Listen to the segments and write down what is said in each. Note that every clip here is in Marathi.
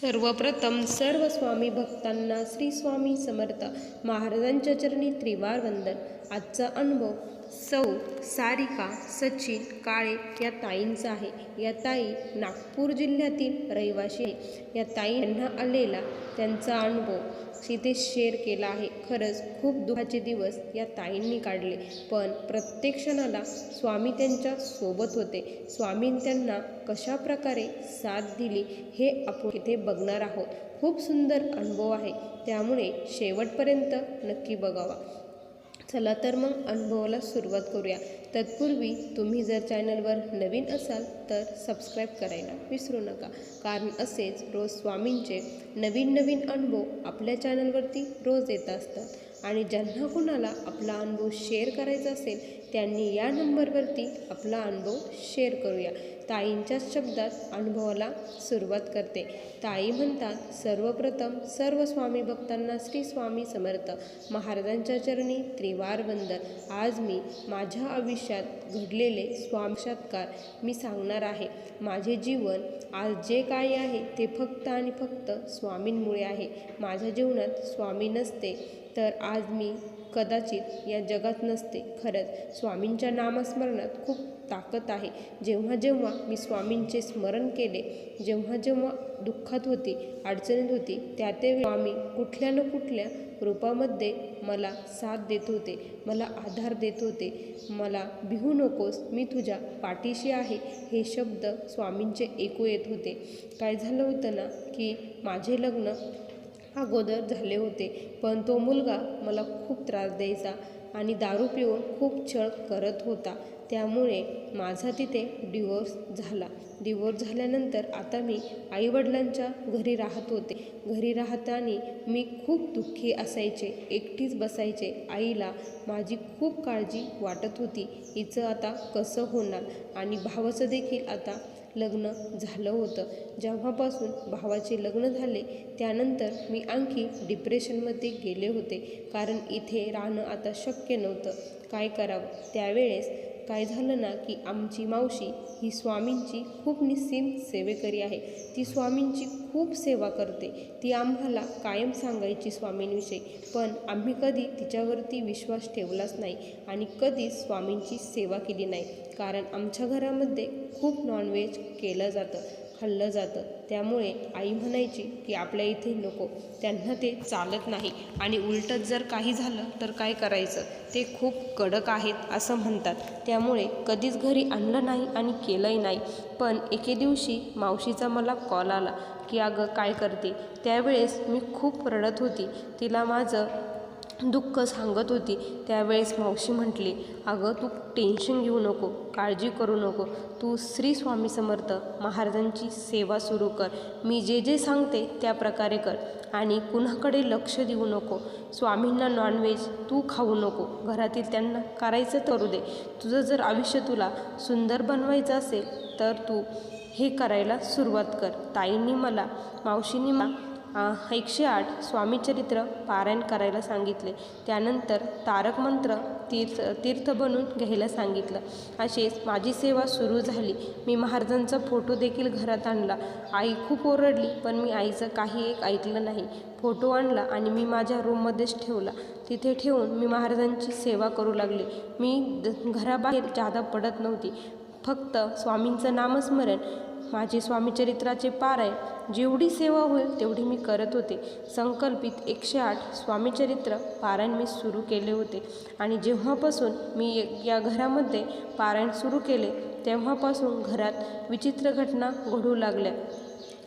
सर्वप्रथम सर्व स्वामी भक्तांना श्री स्वामी समर्थ. महाराजांच्या चरणी त्रिवार वंदन. आजचा अनुभव सौ सारिका सचिन काळे या ताईंचा आहे. या ताई नागपूर जिल्ह्यातील रहिवाशी आहे या ताई यांना आलेला त्यांचा अनुभव तिथे शेअर केला आहे. खरंच खूप दुःखाचे दिवस या ताईंनी काढले. पण प्रत्येक क्षणाला स्वामी त्यांच्यासोबत होते. स्वामी त्यांना कशा प्रकारे साथ दिली हे आपण इथे बघणार आहोत. खूप सुंदर अनुभव आहे. त्यामुळे शेवटपर्यंत नक्की बघावा. चला तर मग अनुभवाला सुरुवात करूया. तत्पूर्वी तुम्ही जर चॅनलवर नवीन असाल तर सबस्क्राईब करायला विसरू नका. कारण असेच रोज स्वामींचे नवीन नवीन अनुभव आपल्या चॅनलवरती रोज येत असतात. आणि ज्यांना कुणाला आपला अनुभव शेअर करायचा असेल त्यांनी या नंबरवरती आपला अनुभव शेअर करूया. ताईंच्याच शब्दात अनुभवाला सुरुवात करते. ताई म्हणतात सर्वप्रथम सर्व स्वामी भक्तांना श्री स्वामी समर्थ. महाराजांच्या चरणी त्रिवार वंदन. आज मी माझ्या आयुष्यात घडलेले स्वामसात्कार मी सांगणार आहे. माझे जीवन आज जे काय आहे ते फक्त आणि फक्त स्वामींमुळे आहे. माझ्या जीवनात स्वामी नसते तर आज मी कदाचित या जगात नसते खरंच. स्वामींच्या नामस्मरणात खूप ताकद आहे. जेव्हा जेव्हा मी स्वामींचे स्मरण केले जेव्हा जेव्हा दुःखात होती अडचणीत होती त्या ते स्वामी कुठल्या न कुठल्या रूपामध्ये मला साथ देत होते मला आधार देत होते. मला भिवू नकोस मी तुझ्या पाठीशी आहे हे शब्द स्वामींचे ऐकू येत होते. काय झालं होतं ना की माझे लग्न अगोदर झाले होते पण तो मुलगा मला खूप त्रास द्यायचा आणि दारू पिऊन खूप छळ करत होता. त्यामुळे माझा तिथे डिवोर्स झाला. डिवोर्स झाल्यानंतर आता मी आईवडिलांच्या घरी राहत होते. घरी राहताना मी खूप दुःखी असायचे. एकटीच बसायचे. आईला माझी खूप काळजी वाटत होती. हिचं आता कसं होणार? आणि भावाचं देखील आता लग्न झालं होतं. जेव्हापासून भावाचे लग्न झाले त्यानंतर मी आणखी डिप्रेशनमध्ये गेले होते. कारण इथे राहणं आता शक्य नव्हतं. काय करावं? त्यावेळेस काय झालं ना की आमची मावशी ही स्वामींची खूप निस्सीम सेवेकरी आहे. ती स्वामींची खूप सेवा करते. ती आम्हाला कायम सांगायची स्वामींविषयी. पण आम्ही कधी तिच्यावरती विश्वास ठेवलाच नाही आणि कधीच स्वामींची सेवा केली नाही. कारण आमच्या घरामध्ये खूप नॉनव्हेज केलं जातं. खाल्लं जातं. त्यामुळे आई म्हणायची की आपल्या इथे नको. त्यांना ते चालत नाही. आणि उलटत जर काही झालं तर काय करायचं? ते खूप कडक आहेत असं म्हणतात. त्यामुळे कधीच घरी आणलं नाही आणि केलंही नाही. पण एके दिवशी मावशीचा मला कॉल आला की अगं काय करते? त्यावेळेस मी खूप रडत होती. तिला माझं दुःख सांगत होती. त्यावेळेस मावशी म्हटली अगं तू टेन्शन घेऊ नको काळजी करू नको. तू श्री स्वामी समर्थ महाराजांची सेवा सुरू कर. मी जे जे सांगते त्या प्रकारे कर. आणि कुणाकडे लक्ष देऊ नको. स्वामींना नॉनव्हेज तू खाऊ नको. घरातील त्यांना करायचं करू दे. तुझं जर आयुष्य तुला सुंदर बनवायचं असेल तर तू हे करायला सुरुवात कर. ताईंनी मला मावशींनी मला एकशे आठ स्वामीचरित्र पारायण करायला सांगितले. त्यानंतर तारक मंत्र तीर्थ तीर्थ बनून घ्यायला सांगितलं. असेच माझी सेवा सुरू झाली. मी महाराजांचा फोटो देखील घरात आणला. आई खूप ओरडली पण मी आईचं काही एक ऐकलं नाही. फोटो आणला आणि मी माझ्या रूममध्येच ठेवला. तिथे ठेवून मी महाराजांची सेवा करू लागले. मी घराबाहेर जादा पडत नव्हती. फक्त स्वामींचं नामस्मरण माझे स्वामीचरित्राचे पारायण जेवढी सेवा होईल तेवढी मी करत होते. संकल्पित एकशे आठ स्वामीचरित्र पारायण मी सुरू केले होते. आणि जेव्हापासून मी या घरामध्ये पारायण सुरू केले तेव्हापासून घरात विचित्र घटना घडू लागल्या.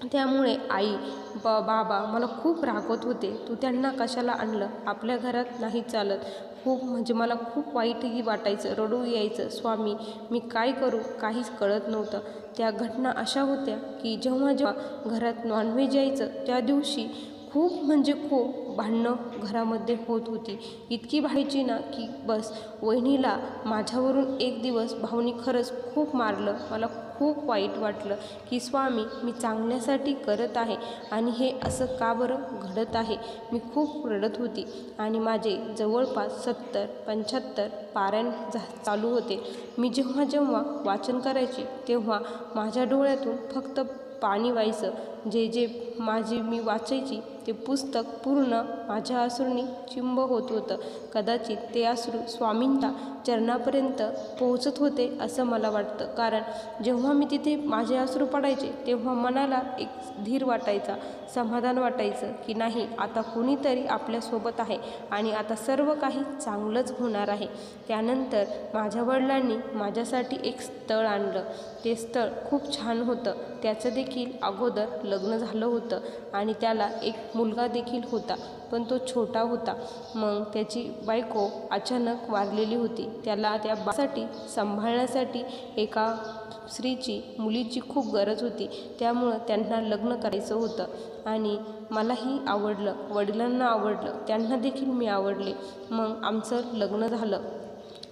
त्यामुळे आई ब बाबा मला खूप रागवत होते. तू त्यांना कशाला आणलं? आपल्या घरात नाही चालत. खूप म्हणजे मला खूप वाईटही वाटायचं रडू यायचं. स्वामी मी काय करू? काहीच कळत नव्हतं. त्या घटना अशा होत्या की जेव्हा जेव्हा घरात नॉनव्हेज यायचं त्या दिवशी खूप म्हणजे खूप भांडणं घरामध्ये होत होती. इतकी व्हायची ना की बस वहिनीला माझ्यावरून एक दिवस भाऊनी खरंच खूप मारलं. मला खूप वाईट वाटलं की स्वामी मी चांगल्यासाठी करत आहे आणि हे असं का बरं घडत आहे? मी खूप रडत होती आणि माझे जवळपास सत्तर पंच्याहत्तर पारायण झा चालू होते. मी जेव्हा जेव्हा वाचन करायचे तेव्हा माझ्या डोळ्यातून फक्त पाणी व्हायचं. जे जे माझी मी वाचायची ते पुस्तक पूर्ण माझ्या अश्रूंनी चिंब होत होतं. कदाचित ते अश्रू स्वामींच्या चरणापर्यंत पोहोचत होते असं मला वाटतं. कारण जेव्हा मी तिथे माझे अश्रू पडायचे तेव्हा मनाला एक धीर वाटायचा समाधान वाटायचं की नाही आता कोणीतरी आपल्यासोबत आहे आणि आता सर्व काही चांगलंच होणार आहे. त्यानंतर माझ्या वडिलांनी माझ्यासाठी एक स्थळ आणलं. ते स्थळ खूप छान होतं. त्याचं देखील अगोदर लग्न झालं होतं आणि त्याला एक मुलगा देखील होता पण तो छोटा होता. मग त्याची बायको अचानक वारलेली होती. त्याला त्या बासाठी सांभाळण्यासाठी एका स्त्रीची मुलीची खूप गरज होती. त्यामुळं त्यांना लग्न करायचं होतं. आणि मलाही आवडलं वडिलांना आवडलं त्यांना देखील मी आवडले. मग आमचं लग्न झालं.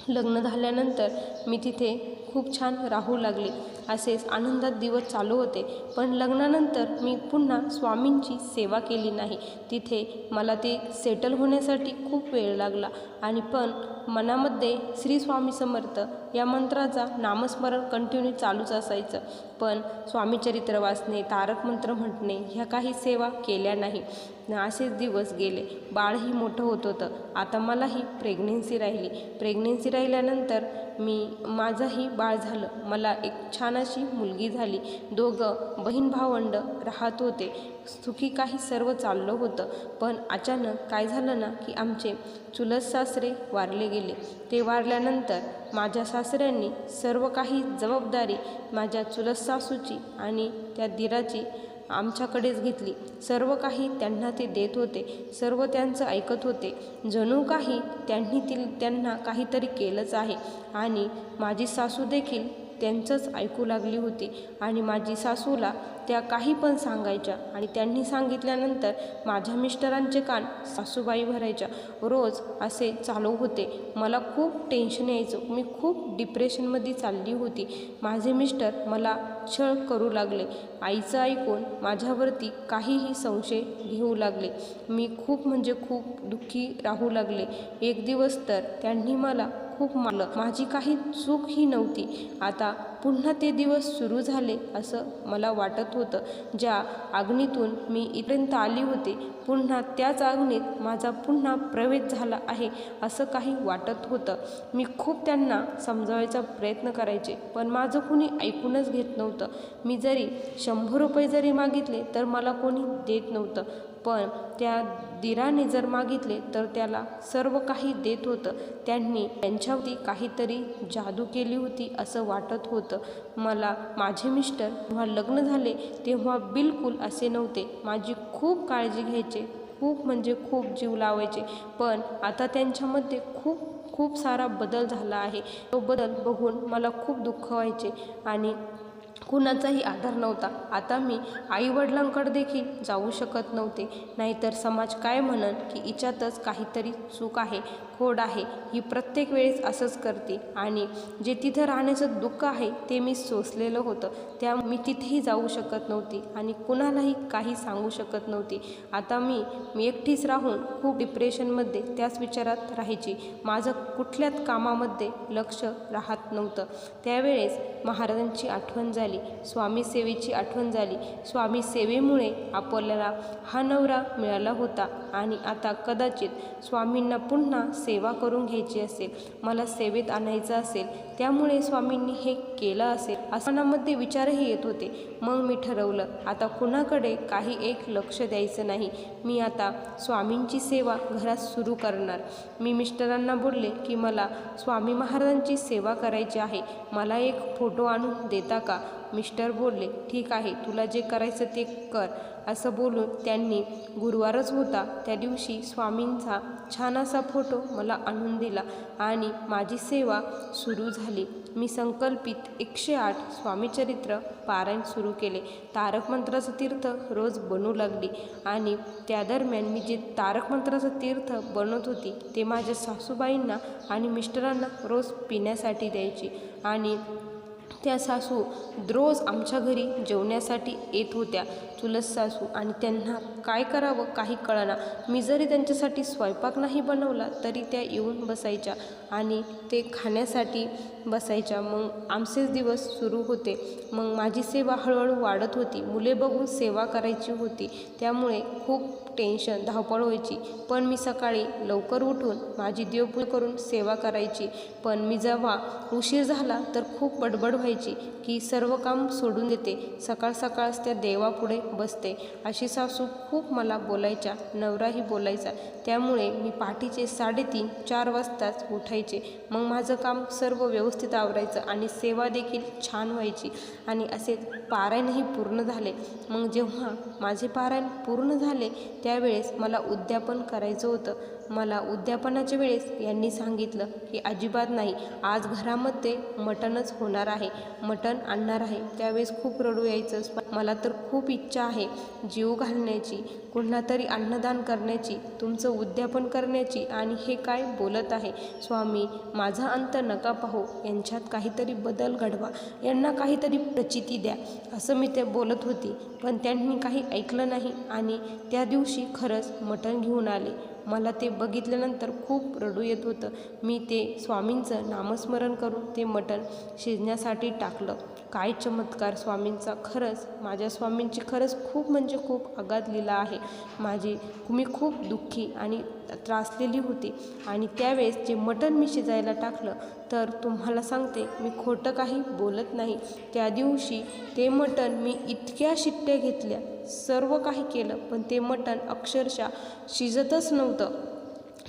लग्न झाल्यानंतर मी तिथे खूप छान राहू लागले. असेच आनंदात दिवस चालू होते. पण लग्नानंतर मी पुन्हा स्वामींची सेवा केली नाही. तिथे मला ते सेटल होण्यासाठी खूप वेळ लागला. आणि पण मनामध्ये श्री स्वामी समर्थ या मंत्राचा नामस्मरण कंटिन्यू चालूच असायचं. पण स्वामीचरित्र वाचणे तारक मंत्र म्हटणे ह्या काही सेवा केल्या नाही. असेच दिवस गेले. बाळही मोठं होत होतं. आता मलाही प्रेग्नेन्सी राहिली. प्रेग्नेन्सी राहिल्यानंतर मी माझंही बाळ झालं. मला एक छान अशी मुलगी झाली. दोघं बहीण भावंड राहत होते. सुखी काही सर्व चाललं होतं. पण अचानक काय झालं ना की आमचे चुलत सासरे वारले गेले. ते वारल्यानंतर माझ्या सासऱ्यांनी सर्व काही जबाबदारी माझ्या चुलत सासूची आणि त्या दिराची आमच्याकडेच घेतली. सर्व काही त्यांना ते देत होते. सर्व त्यांचं ऐकत होते. जणू काही त्यांनी ती त्यांना काहीतरी केलंच आहे. आणि माझी सासू देखील त्यांचंच ऐकू लागली होती. आणि माझी सासूला त्या काही पण सांगायच्या आणि त्यांनी सांगितल्यानंतर माझ्या मिस्टरांचे कान सासूबाई भरायच्या. रोज असे चालू होते. मला खूप टेन्शन यायचं. मी खूप डिप्रेशनमध्ये चालली होती. माझे मिस्टर मला छळ करू लागले. आईचं ऐकून माझ्यावरती काहीही संशय घेऊ लागले. मी खूप म्हणजे खूप दुःखी राहू लागले. एक दिवस तर त्यांनी मला खूप मारलं. माझी काही चूकही नव्हती. आता पुन्हा ते दिवस सुरू झाले असं मला वाटत होतं. ज्या अग्नीतून मी इथपर्यंत आली होते पुन्हा त्याच अग्नीत माझा पुन्हा प्रवेश झाला आहे असं काही वाटत होतं. मी खूप त्यांना समजावायचा प्रयत्न करायचे पण माझं कुणी ऐकूनच घेत नव्हतं. मी जरी शंभर रुपये जरी मागितले तर मला कोणी देत नव्हतं. पण त्या दिराने जर मागितले तर त्याला सर्व काही देत होतं. त्यांनी त्यांच्यावरती काहीतरी जादू केली होती असं वाटत होतं. मला माझे मिस्टर जेव्हा लग्न झाले तेव्हा बिलकुल असे नव्हते. माझी खूप काळजी घ्यायचे खूप म्हणजे खूप जीव लावायचे. पण आता त्यांच्यामध्ये खूप खूप सारा बदल झाला आहे. तो बदल बघून मला खूप दुःख व्हायचे आणि कुणाचाही आधार नव्हता. आता मी आईवडिलांकडे देखील जाऊ शकत नव्हते. नाहीतर समाज काय म्हणन की हिच्यातच काहीतरी चूक आहे. खोड आहे ही प्रत्येक वेळेस असंच करते. आणि जे तिथं राहण्याचं दुःख आहे ते मी सोसलेलं होतं. त्या मी तिथेही जाऊ शकत नव्हती आणि कुणालाही काही सांगू शकत नव्हती. आता मी मी एकटीच राहून खूप डिप्रेशनमध्ये त्याच विचारात राहायची. माझं कुठल्याच कामामध्ये लक्ष राहत नव्हतं. त्यावेळेस महाराजांची आठवण झाली स्वामी सेवेची आठवण झाली. स्वामी सेवेमुळे आपल्याला हा नवरा मिळाला होता आणि आता कदाचित स्वामींना पुन्हा सेवा करून घ्यायची असेल मला सेवेत आणायचं असेल त्यामुळे स्वामींनी हे केलं असेल असं मनामध्ये विचारही येत होते. मग मी ठरवलं आता कुणाकडे काही एक लक्ष द्यायचं नाही. मी आता स्वामींची सेवा घरात सुरू करणार. मी मिस्टरांना बोलले की मला स्वामी महाराजांची सेवा करायची आहे. मला एक फोटो आणून देता का? मिस्टर बोलले ठीक आहे तुला जे करायचं ते कर असं बोलून त्यांनी गुरुवारच होता. त्या दिवशी स्वामींचा छान असा फोटो मला आणून दिला आणि माझी सेवा सुरू झाली. मी संकल्पित एकशे आठ स्वामीचरित्र पारायण सुरू केले. तारक मंत्राचं तीर्थ रोज बनू लागली आणि त्या दरम्यान मी जे तारक मंत्राचं तीर्थ बनवत होती ते माझ्या सासूबाईंना आणि मिस्टरांना रोज पिण्यासाठी द्यायची आणि त्या सासू रोज आमच्या घरी जेवण्यासाठी येत होत्या. चुलत सासू आणि त्यांना काय करावं काही कळना. मी जरी त्यांच्यासाठी स्वयंपाक नाही बनवला तरी त्या येऊन बसायच्या आणि ते खाण्यासाठी बसायच्या. मग आमचेच दिवस सुरू होते. मग माझी सेवा हळूहळू वाढत होती. मुले बघून सेवा करायची होती. त्यामुळे खूप टेन्शन धावपळ व्हायची. पण मी सकाळी लवकर उठून माझी देवपूजा करून सेवा करायची. पण मी जेव्हा उशीर झाला तर खूप बडबड व्हायची की सर्व काम सोडून देते. सकाळ सकाळच त्या देवापुढे बसते. अशी सासू खूप मला बोलायच्या नवराही बोलायचा. त्यामुळे मी पहाटेचे साडेतीन चार वाजताच उठायचे. मग माझं काम सर्व व्यवस्थित आवरायचं आणि सेवा देखील छान व्हायची. आणि असे पारायणही पूर्ण झाले. मग जेव्हा माझे पारायण पूर्ण झाले त्यावेळेस मला उद्यापन करायचं होतं. मला उद्यापनाच्या वेळेस यांनी सांगितलं की अजिबात नाही आज घरामध्ये मटणच होणार आहे. मटण आणणार आहे. त्यावेळेस खूप रडू यायचं. मला तर खूप इच्छा आहे जीव घालण्याची कुणा तरी अन्नदान करण्याची तुमचं उद्यापन करण्याची आणि हे काय बोलत आहे? स्वामी माझा अंत नका पाहू. यांच्यात काहीतरी बदल घडवा. यांना काहीतरी प्रचिती द्या. असं मी ते बोलत होती. पण त्यांनी काही ऐकलं नाही आणि त्या दिवशी खरंच मटण घेऊन आले. मला ते बघितल्यानंतर खूप रडू येत होतं. मी ते स्वामींचं नामस्मरण करून ते मटण शिजण्यासाठी टाकलं. काय चमत्कार स्वामींचा खरंच माझ्या स्वामींची खरंच खूप म्हणजे खूप आघात लिला आहे. माझी मी खूप दुःखी आणि त्रासलेली होती. आणि त्यावेळेस जे मटण मी शिजायला टाकलं तर तुम्हाला सांगते मी खोटं काही बोलत नाही. त्या दिवशी ते मटण मी इतक्या शिट्ट्या घेतल्या सर्व काही केलं पण ते मटण अक्षरशः शिजतच नव्हतं.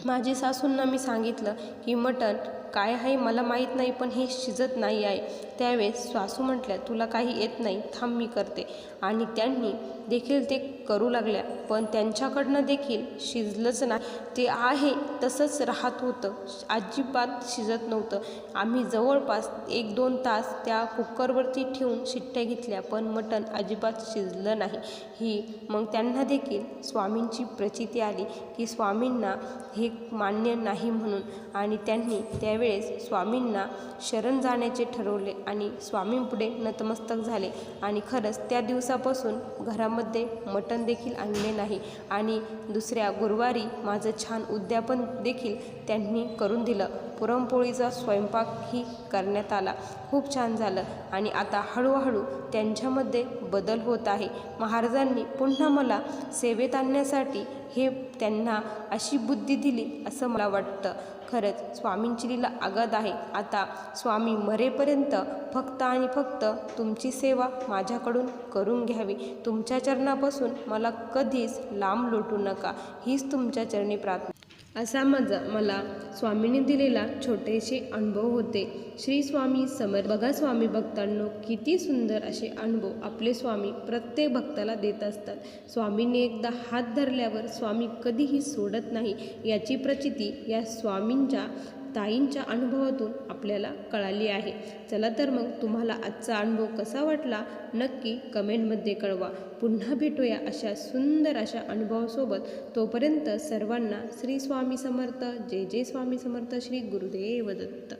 माझी सासूंना मी सांगितलं की मटण काय आहे? मला माहीत नाही पण हे शिजत नाही आहे. त्यावेळेस सासू म्हटल्या तुला काही येत नाही थांब मी करते. आणि त्यांनी देखील ते करू लागल्या. पण त्यांच्याकडनं देखील शिजलंच नाही. ते आहे तसंच राहत होतं. अजिबात शिजत नव्हतं. आम्ही जवळपास एक दोन तास त्या कुकरवरती ठेवून शिट्ट्या घेतल्या पण मटण अजिबात शिजलं नाही. ही मग त्यांना देखील स्वामींची प्रचिती आली की स्वामींना हे मान्य नाही म्हणून. आणि त्यांनी त्यावेळेस स्वामींना शरण जाण्याचे ठरवले. आणि स्वामींपुढे नतमस्तक झाले. आणि खरंच त्या दिवसापासून घरामध्ये मटण देखील आणले नाही. आणि दुसऱ्या गुरुवारी माझं छान उद्यापन देखील त्यांनी करून दिलं. पुरणपोळीचा स्वयंपाकही करण्यात आला. खूप छान झालं आणि आता हळूहळू त्यांच्यामध्ये बदल होत आहे. महाराजांनी पुन्हा मला सेवेत आणण्यासाठी हे त्यांना अशी बुद्धी दिली असं मला वाटतं. खरंच स्वामींची लीला आगाध आहे. आता स्वामी मरेपर्यंत फक्त आणि फक्त तुमची सेवा माझ्याकडून करून घ्यावी. तुमच्या चरणापासून मला कधीच लांब लोटू नका. हीच तुमच्या चरणी प्रार्थना. असा माझा मला स्वामीने दिलेला छोटेसे अनुभव होते. श्री स्वामी समर बघा स्वामी भक्तांनो किती सुंदर असे अनुभव आपले स्वामी प्रत्येक भक्ताला देत असतात. स्वामीने एकदा हात धरल्यावर स्वामी कधीही सोडत नाही. याची प्रचिती या स्वामींच्या ताईंच्या अनुभवातून आपल्याला कळाली आहे. चला तर मग तुम्हाला आजचा अनुभव कसा वाटला नक्की कमेंटमध्ये कळवा. पुन्हा भेटूया अशा सुंदर अशा अनुभवासोबत. तोपर्यंत सर्वांना श्री स्वामी समर्थ जय जय स्वामी समर्थ श्री गुरुदेव दत्त.